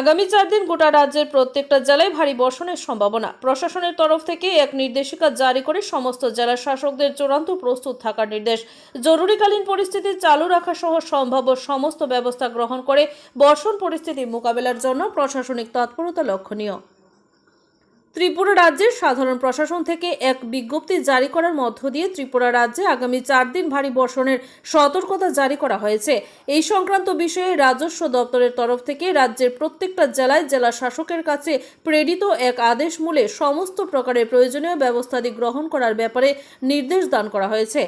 আগামী চার দিন গোটা রাজ্যের প্রত্যেকটা জেলায় ভারী বর্ষণের সম্ভাবনা। প্রশাসনের তরফ থেকে এক নির্দেশিকা জারি করে সমস্ত জেলা শাসকদের চূড়ান্ত প্রস্তুত থাকার নির্দেশ। জরুরিকালীন পরিস্থিতি চালু রাখা সহ সম্ভাব্য সমস্ত ব্যবস্থা গ্রহণ করে বর্ষণ পরিস্থিতি মোকাবেলার জন্য প্রশাসনিক তৎপরতা লক্ষণীয়। ত্রিপুরা রাজ্যের সাধারণ প্রশাসন থেকে এক বিজ্ঞপ্তি জারি করার মধ্য দিয়ে ত্রিপুরা রাজ্যে আগামী চার দিন ভারী বর্ষণের সতর্কতা জারি করা হয়েছে। এই সংক্রান্ত বিষয়ে রাজস্ব দপ্তরের তরফ থেকে রাজ্যের প্রত্যেকটা জেলায় জেলা শাসকের কাছে প্রেরিত এক আদেশ মূলে সমস্ত প্রকারের প্রয়োজনীয় ব্যবস্থাদি গ্রহণ করার ব্যাপারে নির্দেশ দান করা হয়েছে।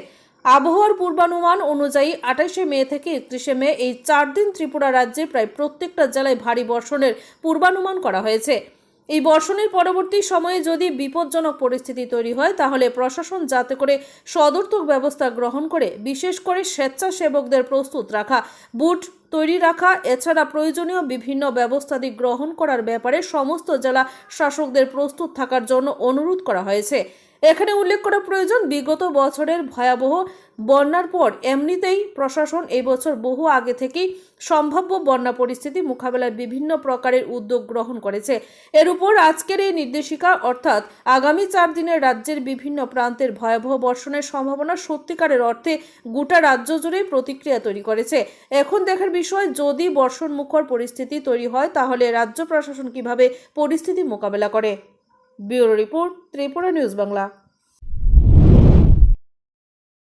আবহাওয়ার পূর্বানুমান অনুযায়ী আঠাশে মে থেকে একত্রিশে মে এই চার দিন ত্রিপুরা রাজ্যে প্রায় প্রত্যেকটা জেলায় ভারী বর্ষণের পূর্বানুমান করা হয়েছে। এই বর্ষণের পরবর্তী সময়ে যদি বিপজ্জনক পরিস্থিতি তৈরি হয়, তাহলে প্রশাসন যাতে করে সদর্থক ব্যবস্থা গ্রহণ করে, বিশেষ করে স্বেচ্ছাসেবকদের প্রস্তুত রাখা, বুট তৈরি রাখা, এছাড়া প্রয়োজনীয় বিভিন্ন ব্যবস্থাদি গ্রহণ করার ব্যাপারে সমস্ত জেলা শাসকদের প্রস্তুত থাকার জন্য অনুরোধ করা হয়েছে। এখানে উল্লেখ করা প্রয়োজন, বিগত বছরের ভয়াবহ বন্যার পর এমনিতেই প্রশাসন এই বছর বহু আগে থেকেই সম্ভাব্য বন্যা পরিস্থিতি মোকাবেলায় বিভিন্ন প্রকারের উদ্যোগ গ্রহণ করেছে। এর উপর আজকের এই নির্দেশিকা, অর্থাৎ আগামী চার দিনের রাজ্যের বিভিন্ন প্রান্তের ভয়াবহ বর্ষণের সম্ভাবনা সত্যিকারের অর্থে গোটা রাজ্য জুড়েই প্রতিক্রিয়া তৈরি করেছে। এখন দেখার বিষয়, যদি বর্ষণ মুখর পরিস্থিতি তৈরি হয়, তাহলে রাজ্য প্রশাসন কীভাবে পরিস্থিতি মোকাবেলা করে? Bureau report Tripura news Bangla.